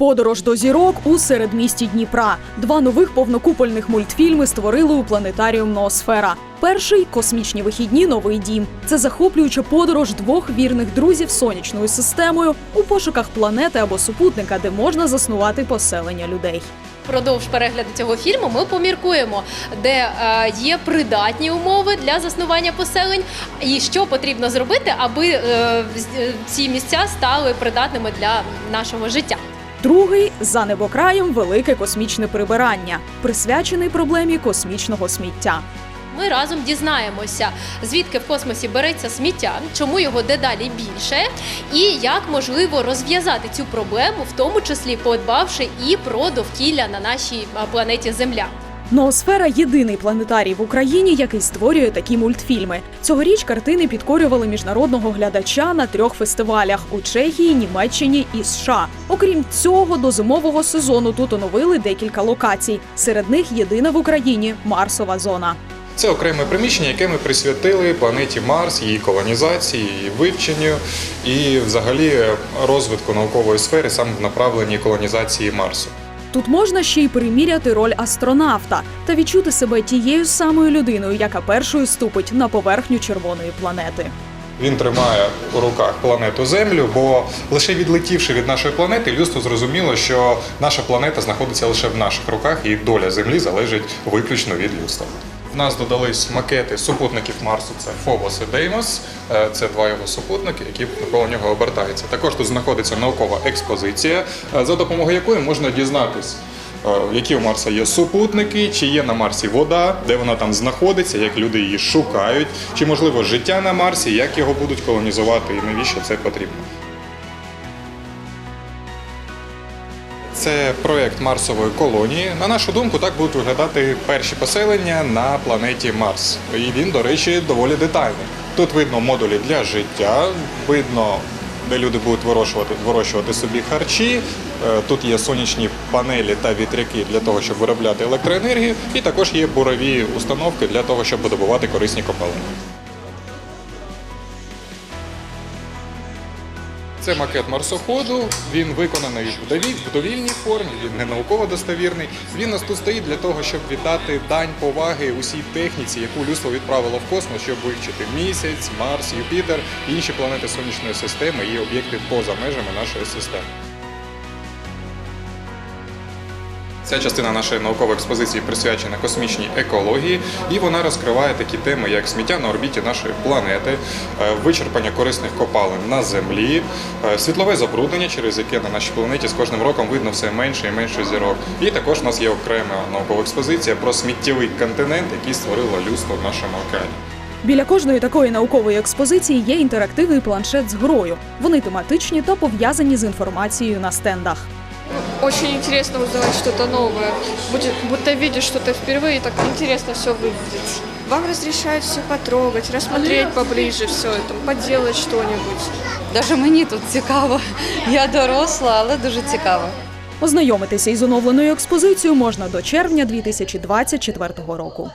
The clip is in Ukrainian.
Подорож до зірок у середмісті Дніпра. Два нових повнокупольних мультфільми створили у планетаріум Ноосфера. Перший космічні вихідні новий дім. Це захоплююча подорож двох вірних друзів сонячною системою у пошуках планети або супутника, де можна заснувати поселення людей. Впродовж перегляду цього фільму ми поміркуємо, де е, є придатні умови для заснування поселень, і що потрібно зробити, аби е, е, ці місця стали придатними для нашого життя. Другий за небокраєм велике космічне прибирання, присвячений проблемі космічного сміття. Ми разом дізнаємося, звідки в космосі береться сміття, чому його дедалі більше, і як можливо розв'язати цю проблему, в тому числі подбавши і про довкілля на нашій планеті Земля. Ноосфера єдиний планетарій в Україні, який створює такі мультфільми. Цьогоріч картини підкорювали міжнародного глядача на трьох фестивалях у Чехії, Німеччині і США. Окрім цього, до зимового сезону тут оновили декілька локацій. Серед них єдина в Україні Марсова зона. Це окреме приміщення, яке ми присвятили планеті Марс, її колонізації, її вивченню і взагалі розвитку наукової сфери саме в направленні колонізації Марсу. Тут можна ще й приміряти роль астронавта та відчути себе тією самою людиною, яка першою ступить на поверхню червоної планети. Він тримає у руках планету Землю, бо лише відлетівши від нашої планети, людство зрозуміло, що наша планета знаходиться лише в наших руках, і доля Землі залежить виключно від людства. В нас додались макети супутників Марсу. Це Фобос і Деймос. Е, Це два його супутники, які навколо нього обертаються. Також тут знаходиться наукова експозиція, е, за допомогою якої можна дізнатись. е, Які у Марса є супутники, чи є на Марсі вода, де вона там знаходиться, як люди її шукають, чи можливо життя на Марсі, як його будуть колонізувати і навіщо це потрібно. Це проєкт Марсової колонії. На нашу думку, так будуть виглядати перші поселення на планеті Марс. І він, до речі, доволі детальний. Тут видно модулі для життя, видно, де люди будуть вирощувати, вирощувати собі харчі. Е, Тут є сонячні панелі та вітряки для того, щоб виробляти електроенергію, і також є бурові установки для того, щоб видобувати корисні копалини. Це макет марсоходу. Він виконаний в довільній формі, він не науково достовірний. Він нас тут стоїть для того, щоб віддати дань поваги усій техніці, яку людство відправило в космос, щоб вивчити місяць, Марс, Юпітер інші планети сонячної системи і об'єкти поза межами нашої системи. Ця частина нашої наукової експозиції присвячена космічній екології, і вона розкриває такі теми, як сміття на орбіті нашої планети, е, вичерпання корисних копалин на землі, е, світлове забруднення, через яке на нашій планеті з кожним роком видно все менше і менше зірок. І також у нас є окрема наукова експозиція про сміттєвий континент, який створило людство в нашому океані. Біля кожної такої наукової експозиції є інтерактивний планшет з грою. Вони тематичні та пов'язані з інформацією на стендах. Очень интересно узнавать что-то новое. Будет, будто видишь что-то впервые, и так интересно все выглядит. Вам разрешают все потрогать, рассмотреть поближе все это, поделать что-нибудь. Даже мені тут цікаво. Я доросла, але дуже цікаво. Ознайомитися із оновленою експозицією можна до червня 2024 року.